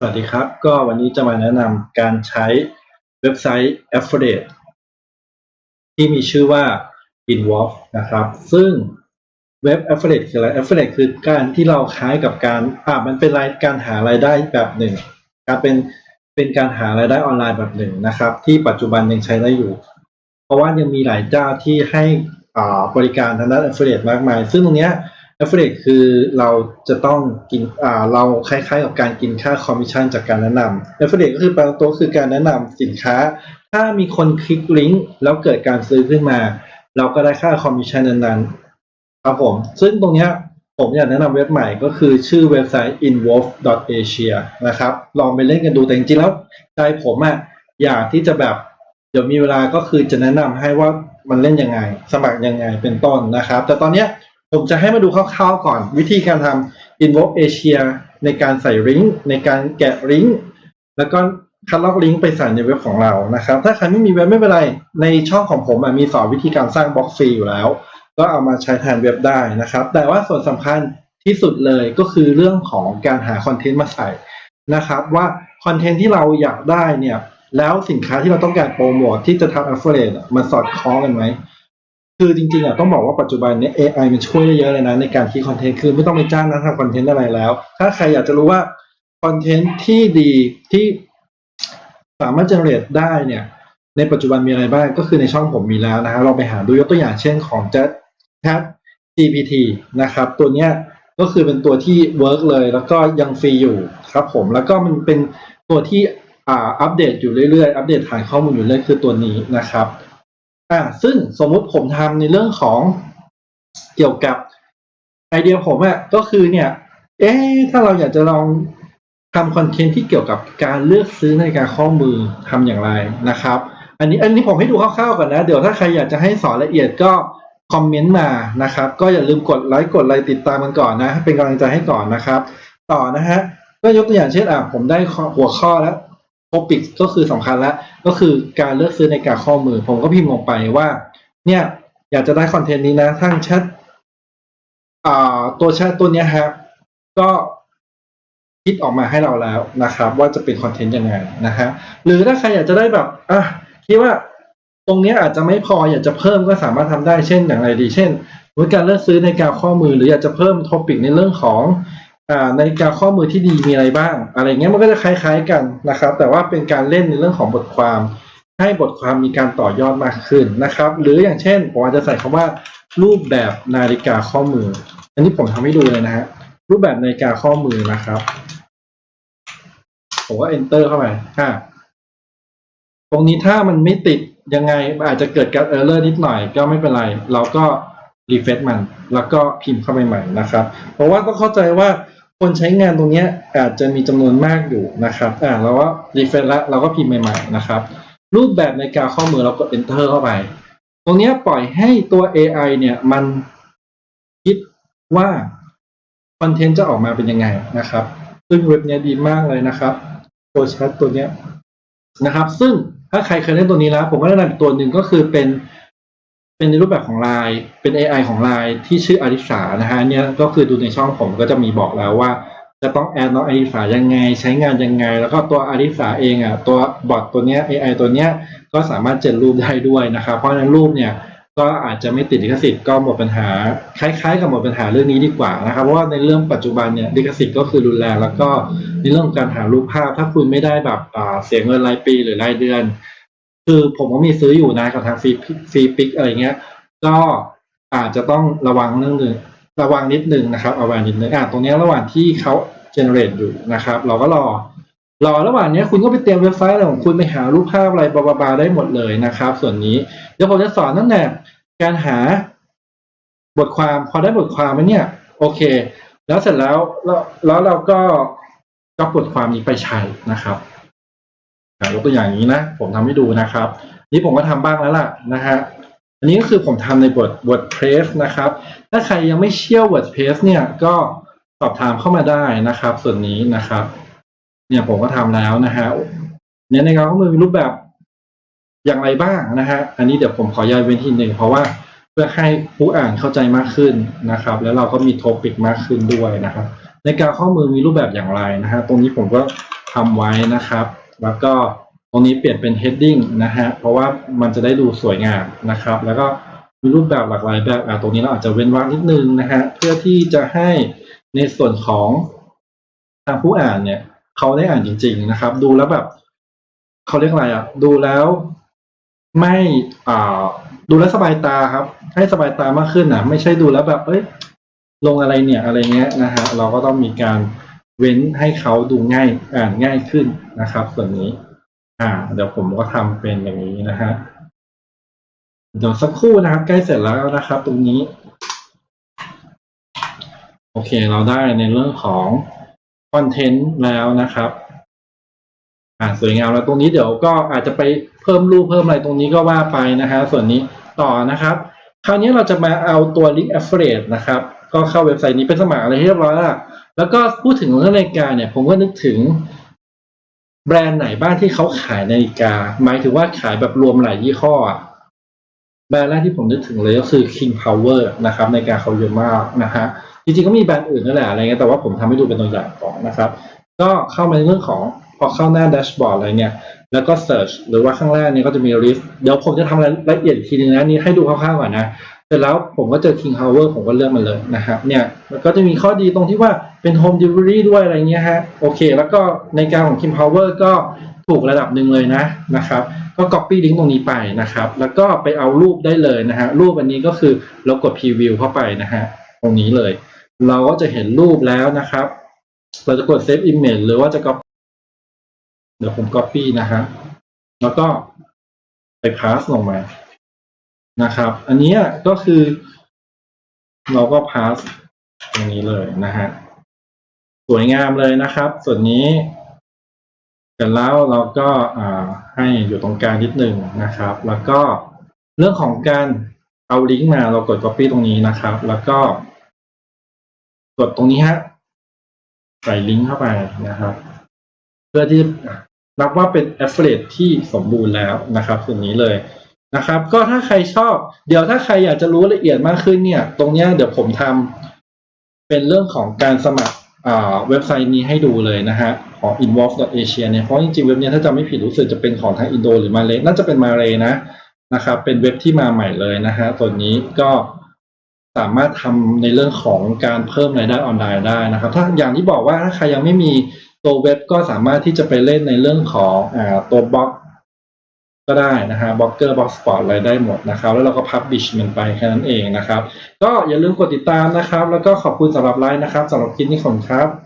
สวัสดีครับ ก็วันนี้จะมาแนะนำการใช้เว็บไซต์ Affiliate ที่มีชื่อว่า Involve นะครับ ซึ่งเว็บ Affiliate คืออะไร Affiliate คือการที่เราคล้ายกับการอ่ามันเป็นรายการหารายได้แบบหนึ่งการเป็นเป็นการหารายได้ออนไลน์แบบหนึ่งนะครับ ที่ปัจจุบันยังใช้ได้อยู่ เพราะว่ายังมีหลายเจ้าที่ให้อ่าบริการทางด้าน Affiliate มากมาย ซึ่งตรงเนี้ย Affiliate คือเราจะต้องกินอ่าเราคล้ายๆ กับการกินค่าคอมมิชชั่นจากการแนะนำ Affiliate ก็คือแปลตัวคือการแนะนำสินค้า ถ้ามีคนคลิกลิงก์แล้วเกิดการซื้อขึ้นมา เราก็ได้ค่าคอมมิชชั่นนั้นๆครับผมซึ่งตรงเนี้ยผมอยากแนะนำเว็บใหม่ก็คือชื่อเว็บไซต์ involve.asia นะครับ ลองไปเล่นกันดูแต่จริงๆแล้วใจผมอะอยากที่จะแบบเดี๋ยวมีเวลาก็คือจะแนะนำให้ว่ามันเล่นยังไง สมัครยังไงเป็นต้นนะครับ แต่ตอนเนี้ย ผมจะให้มาดูคร่าวๆก่อน วิธีการทำ Invoke Asia ในการใส่ลิงก์ในการแกะลิงก์แล้วก็คัดลอกลิงก์ไปใส่ในเว็บของเรานะครับ ถ้าใครไม่มีเว็บไม่เป็นไร ในช่องของผมมีสอนวิธีการสร้างบล็อกฟรีอยู่แล้ว ก็เอามาใช้แทนเว็บได้นะครับ แต่ว่าส่วนสำคัญที่สุดเลยก็คือเรื่องของการหาคอนเทนต์มาใส่นะครับ ว่าคอนเทนต์ที่เราอยากได้เนี่ยแล้วสินค้าที่เราต้องการโปรโมทที่จะทำ affiliate อะมันสอดคล้องกันไหม คือจริงๆอะต้องบอกว่าปัจจุบันเนี้ AI มันช่วยได้เยอะเลยนะในการคิดคอนเทนต์คือไม่ต้องไปจ้างนักทำคอนเทนต์อะไรแล้ว ถ้าใครอยากจะรู้ว่าคอนเทนต์ที่ดีที่สามารถ generate ได้เนี่ย ในปัจจุบันมีอะไรบ้างก็คือในช่องผมมีแล้วนะฮะลองไปหาดูยกตัวอย่างเช่นของ Chat Chat GPT นะครับ ตัวเนี้ยก็คือเป็นตัวที่เวิร์กเลย แล้วก็ยังฟรีอยู่ครับผม แล้วก็มันเป็นตัวที่อ่าอัปเดตอยู่เรื่อยๆ อัปเดตฐานข้อมูลอยู่เรื่อยคือตัวนี้นะครับ อ่าซึ่งสมมุติผมทำในเรื่องของเกี่ยวกับไอเดียผมอะก็คือเนี่ย เอ๊ถ้าเราอยากจะลองทำคอนเทนต์ที่เกี่ยวกับการเลือกซื้อนาฬิกาข้อมือทำอย่างไรนะครับ อันนี้อันนี้ผมให้ดูคร่าวๆก่อนนะ เดี๋ยวถ้าใครอยากจะให้สอนละเอียดก็คอมเมนต์มานะครับ ก็อย่าลืมกดไลค์กดไลค์ติดตามกันก่อนนะ เป็นกำลังใจให้ก่อนนะครับ ต่อนะฮะก็ยกตัวอย่างเช่นอะผมได้หัวข้อแล้ว็อปิกก็คือสำคัญแล้วก็คือการเลือกซื้อในการข้อมือ ผมก็พิมพ์ลงไปว่า เนี่ย อยากจะได้คอนเทนต์นี้นะทั้งแชทอ่าตัวแชทตัวเนี้ยฮะก็คิดออกมาให้เราแล้วนะครับ ว่าจะเป็นคอนเทนต์ยังไงนะฮะหรือถ้าใครอยากจะได้แบบอะคิดว่าตรงเนี้ยอาจจะไม่พออยากจะเพิ่มก็สามารถทำได้เช่นอย่างไรดี เช่นวิธีการเลือกซื้อในการข้อมือ หรืออยากจะเพิ่มท็อปิกในเรื่องของ อ่านาฬิกาข้อมือที่ดีมีอะไรบ้าง อะไรเงี้ยมันก็จะคล้ายๆกันนะครับ แต่ว่าเป็นการเล่นในเรื่องของบทความ ให้บทความมีการต่อยอดมากขึ้นนะครับ หรืออย่างเช่นผมอาจจะใส่คำว่า รูปแบบนาฬิกาข้อมือ อันนี้ผมทำให้ดูเลยนะฮะรูปแบบนาฬิกาข้อมือนะครับผมก็ enter เข้าไปอ่าตรงนี้ถ้ามันไม่ติดยังไงอาจจะเกิดการ error นิดหน่อยก็ไม่เป็นไร เราก็ refresh มัน แล้วก็พิมพ์เข้าไปใหม่นะครับ เพราะว่าต้องเข้าใจว่า คนใช้งานตรงนี้อาจจะมีจำนวนมากอยู่นะครับ อ่าเราก็ refresh แล้วเราก็พิมพ์ใหม่ๆนะครับ รูปแบบในการข้อมือเรากด enter เข้าไป ตรงนี้ปล่อยให้ตัว AI เนี่ยมันคิดว่าคอนเทนต์จะออกมาเป็นยังไงนะครับ ซึ่งเว็บเนี้ยดีมากเลยนะครับตัวแชทตัวเนี้ยนะครับ ซึ่งถ้าใครเคยเล่นตัวนี้แล้ว ผมก็แนะนำตัวหนึ่งก็คือเป็น เป็นในรูปแบบของ Line เป็น AI ของ Line ที่ชื่ออริสานะฮะเนี่ยก็คือดูในช่องผมก็จะมีบอกแล้วว่า จะต้องแอดน้องอริสายังไง ใช้งานยังไง แล้วก็ตัวอริสาเองอะตัวบอทตัวเนี้ย AI ตัวเนี้ยก็สามารถเจนรูปได้ด้วยนะครับเพราะฉะนั้นรูปเนี่ยก็อาจจะไม่ติดลิขสิทธิ์ก็หมดปัญหา คล้ายๆ กับหมดปัญหาเรื่องนี้ดีกว่านะครับเพราะว่าในเรื่องปัจจุบันเนี่ยลิขสิทธิ์ก็คือรุนแรงแล้วก็ในเรื่องการหารูปภาพ ถ้าคุณไม่ได้แบบเสียเงินรายปีหรือรายเดือน คือผมก็มีซื้ออยู่นะกับทางฟรีฟรีปิกอะไรเงี้ย ก็อาจจะต้องระวังเรื่องหนึ่งระวังนิดนึงนะครับเอาไว้นิดนึงอะตรงนี้ระหว่างที่เขาเจเนเรตอยู่นะครับ เราก็รอรอระหว่างนี้คุณก็ไปเตรียมเว็บไซต์อะไรของคุณไปหารูปภาพอะไรบลาบลาได้หมดเลยนะครับ ส่วนนี้เดี๋ยวผมจะสอนตั้งแต่การหาบทความพอได้บทความแล้วเนี่ย โอเค แล้วเสร็จแล้วแล้วแล้วเราก็ก็บทความนี้ไปใช้นะครับ ยกตัวอย่างนี้นะ ผมทำให้ดูนะครับ นี่ผมก็ทำบ้างแล้วล่ะนะฮะอันนี้ก็คือผมทำในบท WordPress นะครับ ถ้าใครยังไม่เชี่ยว WordPress เนี่ยก็สอบถามเข้ามาได้นะครับ ส่วนนี้นะครับ เนี่ยผมก็ทำแล้วนะฮะเนี่ยในการข้อมือมีรูปแบบอย่างไรบ้างนะฮะอันนี้เดี๋ยวผมขอย้ายเว้นทีหนึ่งเพราะว่าเพื่อให้ผู้อ่านเข้าใจมากขึ้นนะครับ แล้วเราก็มีโทปิกมากขึ้นด้วยนะครับ ในการข้อมือมีรูปแบบอย่างไรนะฮะตรงนี้ผมก็ทำไว้นะครับ แล้วก็ตรงนี้เปลี่ยนเป็น heading นะฮะ เพราะว่ามันจะได้ดูสวยงามนะครับ แล้วก็มีรูปแบบหลากหลายแบบอะตรงนี้เราอาจจะเว้นวรรคนิดนึงนะฮะ เพื่อที่จะให้ในส่วนของทางผู้อ่านเนี่ย เขาได้อ่านจริง ๆ นะครับ ดูแล้วแบบเขาเรียกอะไรอะ ดูแล้วไม่อ่าดูแล้วสบายตาครับ ให้สบายตามากขึ้นนะไม่ใช่ดูแล้วแบบ เอ้ยลงอะไรเนี่ยอะไรเงี้ยนะฮะเราก็ต้องมีการ เว้นให้เขาดูง่ายอ่านง่ายขึ้นนะครับ ส่วนนี้ อ่า เดี๋ยวผมก็ทำเป็นอย่างนี้นะฮะเดี๋ยวสักครู่นะครับ ใกล้เสร็จแล้วนะครับ ตรงนี้ โอเค เราได้ในเรื่องของคอนเทนต์แล้วนะครับ อ่าสวยงามแล้วตรงนี้เดี๋ยวก็อาจจะไปเพิ่มรูปเพิ่มอะไรตรงนี้ก็ว่าไปนะฮะส่วนนี้ต่อนะครับ คราวนี้เราจะมาเอาตัว Link Affiliate นะครับ ก็เข้าเว็บไซต์นี้เป็นสมัครอะไรเรียบร้อยแล้วแล้วก็พูดถึงเรื่องนาฬิกาเนี่ย ผมก็นึกถึง แบรนด์ไหนบ้างที่เขาขายนาฬิกา หมายถึงว่าขายแบบรวมหลายยี่ห้อแบรนด์แรกที่ผมนึกถึงเลยก็คือ King Power นะครับนาฬิกาเขาเยอะมากนะฮะจริงๆก็มีแบรนด์อื่นนั่นแหละอะไรเงี้ยแต่ว่าผมทำให้ดูเป็นตัวอย่างก่อนนะครับ ก็เข้ามาในเรื่องของพอเข้าหน้าแดชบอร์ดอะไรเนี่ย แล้วก็ search หรือว่าข้างล่างเนี่ยก็จะมี list เดี๋ยวผมจะทำรายละเอียดอีกทีนึงนะนี่ให้ดูคร่าวๆก่อนนะ เสร็จแล้วผมก็เจอ King Power ผมก็เลือกมันเลยนะครับเนี่ยมันก็จะมีข้อดีตรงที่ว่าเป็น Home Delivery ด้วยอะไรเงี้ยฮะโอเค แล้วก็ในการของ King Power ก็ถูกระดับหนึ่งเลยนะนะครับ ก็ copy link ตรงนี้ไปนะครับ แล้วก็ไปเอารูปได้เลยนะฮะรูปอันนี้ก็คือเรากด preview เข้าไปนะฮะตรงนี้เลย เราก็จะเห็นรูปแล้วนะครับ เราจะกด save image หรือว่าจะ copy เดี๋ยวผม copy นะฮะแล้วก็ไป pass ลงมา นะครับ อันนี้ก็คือ เราก็ pass ตรงนี้เลยนะฮะสวยงามเลยนะครับ ส่วนนี้เสร็จแล้วเราก็อ่าให้อยู่ตรงกลางนิดหนึ่งนะครับ แล้วก็เรื่องของการเอาลิงก์มาเรากด copy ตรงนี้นะครับ แล้วก็ กดตรงนี้ฮะใส่ลิงก์เข้าไปนะครับ เพื่อที่นับว่าเป็น affiliate ที่สมบูรณ์แล้วนะครับส่วนนี้เลย นะครับ ก็ถ้าใครชอบ เดี๋ยวถ้าใครอยากจะรู้ละเอียดมากขึ้นเนี่ย ตรงเนี้ยเดี๋ยวผมทำเป็นเรื่องของการสมัครอ่าเว็บไซต์นี้ให้ดูเลยนะฮะของ involve.asia เนี่ยเพราะจริงๆเว็บเนี้ยถ้าจำไม่ผิดรู้สึกจะเป็นของทางอินโดหรือมาเลน่าจะเป็นมาเลนะนะครับ เป็นเว็บที่มาใหม่เลยนะฮะตัวนี้ก็สามารถทำในเรื่องของการเพิ่มรายได้ออนไลน์ได้นะครับ ถ้าอย่างที่บอกว่าถ้าใครยังไม่มีตัวเว็บก็สามารถที่จะไปเล่นในเรื่องของอตัวบล็อก ก็ได้นะฮะบล็อกเกอร์บล็อกสปอร์ตอะไรได้หมดนะครับ แล้วเราก็พับบิชมันไปแค่นั้นเองนะครับ ก็อย่าลืมกดติดตามนะครับ แล้วก็ขอบคุณสำหรับไลน์นะครับสำหรับคลิปนี้ขอบคุณครับ